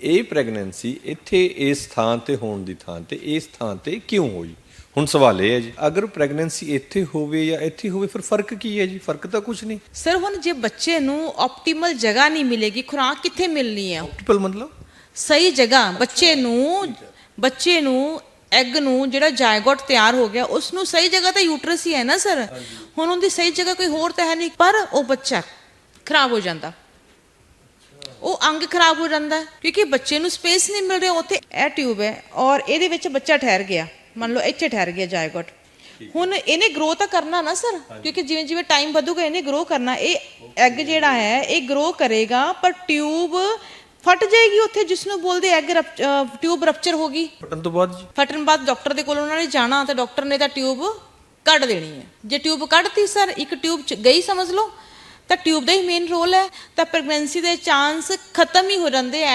ਇਹ ਪ੍ਰੈਗਨੈਂਸੀ ਇੱਥੇ ਇਸ ਥਾਂ ਤੇ ਹੋਣ ਦੀ ਥਾਂ ਤੇ ਇਸ ਥਾਂ ਤੇ ਕਿਉਂ ਹੋਈ? ਹੁਣ ਸਵਾਲ ਇਹ ਹੈ ਜੀ ਅਗਰ ਪ੍ਰੈਗਨੈਂਸੀ ਇੱਥੇ ਹੋਵੇ ਜਾਂ ਇੱਥੇ ਹੋਵੇ ਫਿਰ ਫ਼ਰਕ ਕੀ ਹੈ ਜੀ? ਫ਼ਰਕ ਤਾਂ ਕੁਝ ਨਹੀਂ। ਸਰ ਹੁਣ ਜੇ ਬੱਚੇ ਨੂੰ ਆਪਟੀਮਲ ਜਗ੍ਹਾ ਨਹੀਂ ਮਿਲੇਗੀ ਖੁਰਾਕ ਕਿੱਥੇ ਮਿਲਣੀ ਹੈ? ਮਲਟੀਪਲ ਮਤਲਬ? ਸਹੀ ਜਗ੍ਹਾ ਬੱਚੇ ਨੂੰ ਬੱਚੇ ਨੂੰ ਐਗ ਨੂੰ ਜਿਹੜਾ ਜਾਇਗੋਟ ਤਿਆਰ ਹੋ ਗਿਆ ਉਸ ਨੂੰ ਸਹੀ ਜਗ੍ਹਾ ਤੇ ਯੂਟਰਸ ਹੀ ਹੈ ਨਾ ਸਰ ਹੁਣ ਉਹਦੀ ਸਹੀ ਜਗ੍ਹਾ ਕੋਈ ਹੋਰ ਤਾਂ ਹੈ ਨਹੀਂ ਪਰ ਉਹ ਬੱਚਾ ਖਰਾਬ ਹੋ ਜਾਂਦਾ। ਅੰਗ ਖਰਾਬ ਹੋ ਜਾਂਦਾ ਕਿਉਂਕਿ ਬੱਚੇ ਨੂੰ ਸਪੇਸ ਨਹੀਂ ਮਿਲ ਰਿਹਾ ਉੱਥੇ ਇਹ ਟਿਊਬ ਹੈ ਔਰ ਇਹਦੇ ਵਿੱਚ ਬੱਚਾ ਠਹਿਰ ਗਿਆ। ਮੰਨ ਲਓ ਇੱਥੇ ਠਹਿਰ ਗਿਆ ਜਾਇਗੋਟ। ਹੁਣ ਇਹਨੇ ਗਰੋ ਤਾਂ ਕਰਨਾ ਨਾ ਸਰ ਕਿਉਂਕਿ ਜਿਵੇਂ ਜਿਵੇਂ ਟਾਈਮ ਵਧੂਗਾ ਇਹਨੇ ਗਰੋ ਕਰਨਾ। ਇਹ ਐਗ ਜਿਹੜਾ ਹੈ ਇਹ ਗਰੋ ਕਰੇਗਾ ਪਰ ਟਿਊਬ ਫਟ ਜਾਏਗੀ ਉੱਥੇ ਜਿਸ ਨੂੰ ਬੋਲਦੇ ਐਗ ਟਿਊਬ ਰਪਚਰ ਹੋ ਗਈ। ਫਟਣ ਤੋਂ ਬਾਅਦ ਜੀ? ਫਟਣ ਬਾਅਦ ਡਾਕਟਰ ਦੇ ਕੋਲ ਉਹਨਾਂ ਨੇ ਜਾਣਾ ਤੇ ਡਾਕਟਰ ਨੇ ਤਾਂ ਟਿਊਬ ਕੱਢ ਦੇਣੀ ਹੈ। ਜੇ ਟਿਊਬ ਕੱਢਤੀ ਸਰ ਇੱਕ ਟਿਊਬ ਚ ਗਈ ਸਮਝ ਲਓ ਤਾਂ ਟਿਊਬ ਦਾ ਹੀ ਮੇਨ ਰੋਲ ਹੈ, ਤਾਂ ਪ੍ਰੈਗਨੈਂਸੀ ਦੇ ਚਾਂਸ ਖਤਮ ਹੀ ਹੋ ਜਾਂਦੇ ਐਟ